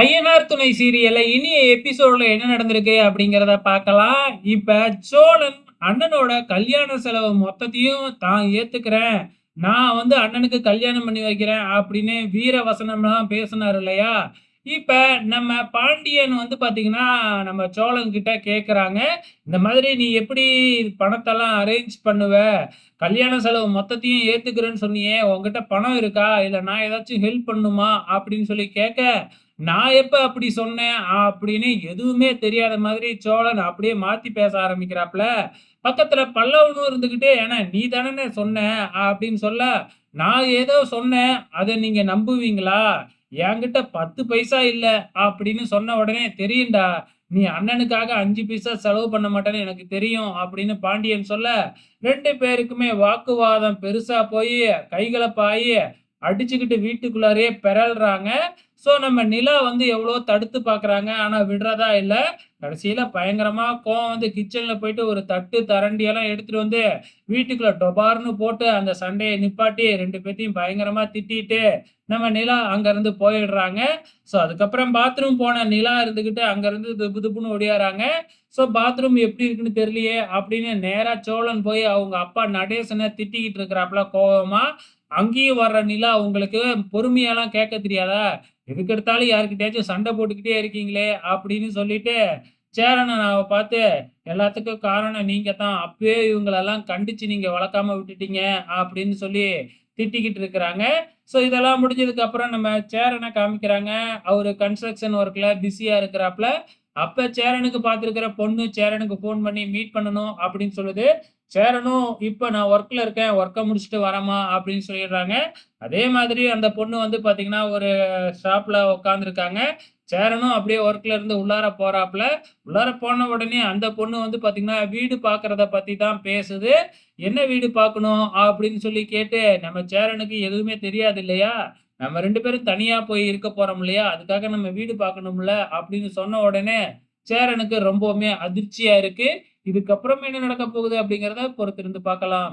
ஐயனார் துணை சீரியல்ல இனிய எபிசோட்ல என்ன நடந்திருக்கு அப்படிங்கிறத பார்க்கலாம். இப்ப சோழன் அண்ணனோட கல்யாண செலவு மொத்தத்தையும் தான் ஏத்துக்கிறேன். நான் வந்து அண்ணனுக்கு கல்யாணம் பண்ணி வைக்கிறேன் அப்படின்னு வீர வசனம்லாம் பேசினாரு இல்லையா? இப்ப நம்ம பாண்டியன் வந்து பார்த்தீங்கன்னா, நம்ம சோழன் கிட்ட இந்த மாதிரி நீ எப்படி பணத்தெல்லாம் அரேஞ்ச் பண்ணுவ? கல்யாண செலவு மொத்தத்தையும் ஏத்துக்கிறேன்னு சொன்னியே, உங்ககிட்ட பணம் இருக்கா? இல்ல நான் ஏதாச்சும் ஹெல்ப் பண்ணணுமா? அப்படின்னு சொல்லி கேட்க, நான் எப்ப அப்படி சொன்னேன்? அப்படின்னு எதுவுமே தெரியாத மாதிரி சோழன் அப்படியே மாத்தி பேச ஆரம்பிக்கிறாப்ல. பக்கத்துல பல்லவனும் இருந்துக்கிட்டே "ஏன்னா நீ தானண்ணே சொன்ன" அப்படின்னு சொல்ல, "நான் ஏதோ சொன்னேன். அதை நீங்க நம்புவீங்களா? என்கிட்ட 10 பைசா இல்லை அப்படின்னு சொன்ன உடனே, "தெரியும்டா. நீ அண்ணனுக்காக அஞ்சு பைசா செலவு பண்ண மாட்டேன்னு எனக்கு தெரியும்" அப்படின்னு பாண்டியன் சொல்ல, ரெண்டு பேருக்குமே வாக்குவாதம் பெருசா போயி, கைகலப்பாயி, அடிச்சுக்கிட்டு வீட்டுக்குள்ளாரே பெறல்றாங்க ஸோ நம்ம நிலா வந்து எவ்வளோ தடுத்து பார்க்குறாங்க. ஆனால் விடுறதா இல்லை கடைசியில் பயங்கரமாக கோவம் வந்து கிச்சனில் போயிட்டு ஒரு தட்டு, தரண்டியெல்லாம் எடுத்துகிட்டு எடுத்துட்டு வந்து வீட்டுக்குள்ள டொபார்ன்னு போட்டு அந்த சண்டையை நிப்பாட்டி ரெண்டு பேர்த்தையும் பயங்கரமாக திட்டிட்டு, நம்ம நிலா அங்கேருந்து போயிடுறாங்க. ஸோ அதுக்கப்புறம் பாத்ரூம் போன நிலா இருந்துக்கிட்டு அங்கேருந்து துப்பு துப்புன்னு ஒடியாறாங்க ஸோ பாத்ரூம் எப்படி இருக்குன்னு தெரியலையே அப்படின்னு நேராக சோழன் போய் அவங்க அப்பா நடேசனை திட்டிக்கிட்டு இருக்கிறாப்புல கோவமாக அங்கேயும் வர்ற நிலா உங்களுக்கு பொறுமையெல்லாம் கேட்க தெரியாதா? எதுக்கெடுத்தாலும் யாருக்கிட்டயாச்சும் சண்டை போட்டுக்கிட்டே இருக்கீங்களே அப்படின்னு சொல்லிட்டு, சேரனை நான் பார்த்து, "எல்லாத்துக்கும் காரணம் நீங்க தான். அப்பவே இவங்களெல்லாம் கண்டிச்சு நீங்க வளர்க்காம விட்டுட்டீங்க" அப்படின்னு சொல்லி திட்டிக்கிட்டு இருக்கிறாங்க. ஸோ இதெல்லாம் முடிஞ்சதுக்கு அப்புறம் நம்ம சேரனை காமிக்கிறாங்க. அவர் கன்ஸ்ட்ரக்ஷன் ஒர்க்கில் பிஸியாக இருக்கிறாப்புல அப்போ சேரனுக்கு பார்த்துருக்கிற பொண்ணு சேரனுக்கு ஃபோன் பண்ணி மீட் பண்ணணும் அப்படின்னு சொல்லுது. சேரனும், "இப்ப நான் ஒர்க்ல இருக்கேன். ஒர்க்கை முடிச்சுட்டு வரமா அப்படின்னு சொல்லிடுறாங்க. அதே மாதிரி அந்த பொண்ணு வந்து பார்த்தீங்கன்னா, ஒரு ஷாப்ல உட்காந்துருக்காங்க. சேரனும் அப்படியே ஒர்க்ல இருந்து உள்ளார போறாப்புல உள்ளார போன உடனே அந்த பொண்ணு வந்து பார்த்தீங்கன்னா, வீடு பாக்குறத பத்தி தான் பேசுது. "என்ன வீடு பார்க்கணும்?" அப்படின்னு சொல்லி கேட்டு, நம்ம சேரனுக்கு எதுவுமே தெரியாது இல்லையா? நம்ம ரெண்டு பேரும் தனியா போய் இருக்க போறோம் இல்லையா? அதுக்காக நம்ம வீடு பார்க்கணும்ல அப்படின்னு சொன்ன உடனே, சேரனுக்கு ரொம்பவுமே அதிர்ச்சியா இருக்கு. இதுக்கப்புறம் என்ன நடக்க போகுது அப்படிங்கிறத பொறுத்திருந்து பார்க்கலாம்.